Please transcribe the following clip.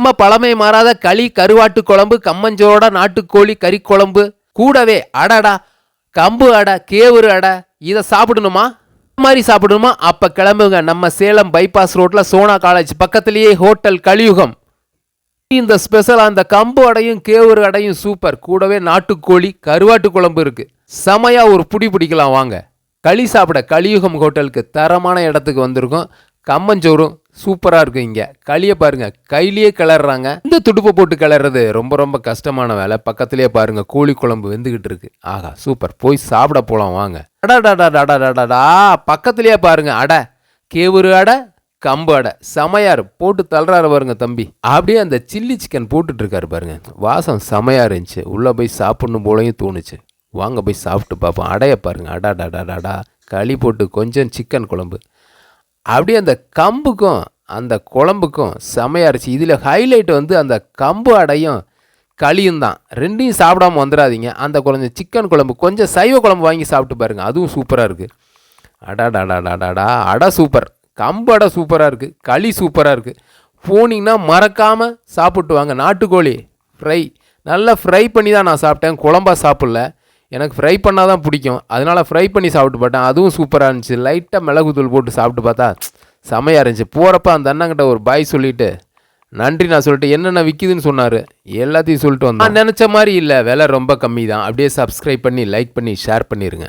நம்ம பழமை மாறாத களி கருவாட்டு குழம்பு கம்மஞ்சோட நாட்டுக்கோழி கறி குழம்பு. கூடவே அடடா கம்பு அடை கேவுரு அடை இதை சாப்பிடணுமா? இந்த மாதிரி சாப்பிடணுமா? அப்ப கிளம்புங்க. நம்ம சேலம் பைபாஸ் ரோட்ல சோனா காலேஜ் பக்கத்திலேயே ஹோட்டல் கலியுகம். இந்த ஸ்பெஷல் அந்த கம்பு அடையும் கேவுரு அடையும் சூப்பர் கூடவே நாட்டுக்கோழி கருவாட்டு குழம்பு இருக்கு. செமையா ஒரு புடி பிடிக்கலாம் வாங்க. களி சாப்பிட கலியுகம் ஹோட்டலுக்கு தரமான இடத்துக்கு வந்திருக்கோம். கம்மஞ்சோறும் சூப்பராக இருக்கும் இங்கே. களியை பாருங்க கையிலேயே கிளறாங்க இந்த துடுப்பை போட்டு கிளறது ரொம்ப ரொம்ப கஷ்டமான வேலை. பக்கத்துலேயே பாருங்க கோழி குழம்பு வெந்துக்கிட்டு இருக்கு. ஆகா சூப்பர். போய் சாப்பிட போகலாம் வாங்க. அடாடாடாடாடாடாடா பக்கத்துலேயே பாருங்க அடை. கேவுரு அடை கம்பு அடை. செமையாரு. போட்டு தள்ளுறாரு பாருங்க தம்பி. அப்படியே அந்த சில்லி சிக்கன் போட்டுட்டு இருக்காரு பாருங்க. வாசம் செமையா இருந்துச்சு. உள்ளே போய் சாப்பிடணும் போலையும் தோணுச்சு. வாங்க போய் சாப்பிட்டு பார்ப்போம். அடைய பாருங்க. அடாடாடாடாடா களி போட்டு கொஞ்சம் சிக்கன் குழம்பு. அப்படியே அந்த கம்புக்கும் அந்த குழம்புக்கும் செமையாக இருந்துச்சு. இதில் ஹைலைட் வந்து அந்த கம்பு அடையும் களியும் தான். ரெண்டையும் சாப்பிடாம வந்துடாதீங்க. அந்த கொஞ்சம் சிக்கன் குழம்பு கொஞ்சம் சைவ குழம்பு வாங்கி சாப்பிட்டு பாருங்க. அதுவும் சூப்பராக இருக்குது அடாடாடாடாடாடா அடை சூப்பர் கம்பு அடை சூப்பராக இருக்குது களி சூப்பராக இருக்குது போனீங்கன்னா மறக்காமல் சாப்பிட்டு வாங்க. நாட்டுக்கோழி ஃப்ரை நல்லா ஃப்ரை பண்ணி தான் நான் சாப்பிட்டேன். குழம்பா சாப்பிடல. எனக்கு ஃப்ரை பண்ணால் தான் பிடிக்கும். அதனால் ஃப்ரை பண்ணி சாப்பிட்டு பார்த்தேன். அதுவும் சூப்பராக இருந்துச்சு. லைட்டாக மிளகுத்தூள் போட்டு சாப்பிட்டு பார்த்தா செமையாக இருந்துச்சு. போகிறப்ப அந்த அண்ணங்கிட்ட ஒரு பாய் சொல்லிவிட்டு நன்றி நான் சொல்லிட்டு என்னென்ன விற்கிதுன்னு சொன்னார். எல்லாத்தையும் சொல்லிட்டு வந்தேன். நான் நினச்ச மாதிரி இல்லை. விலை ரொம்ப கம்மி தான் அப்படியே சப்ஸ்கிரைப் பண்ணி லைக் பண்ணி ஷேர் பண்ணிடுங்க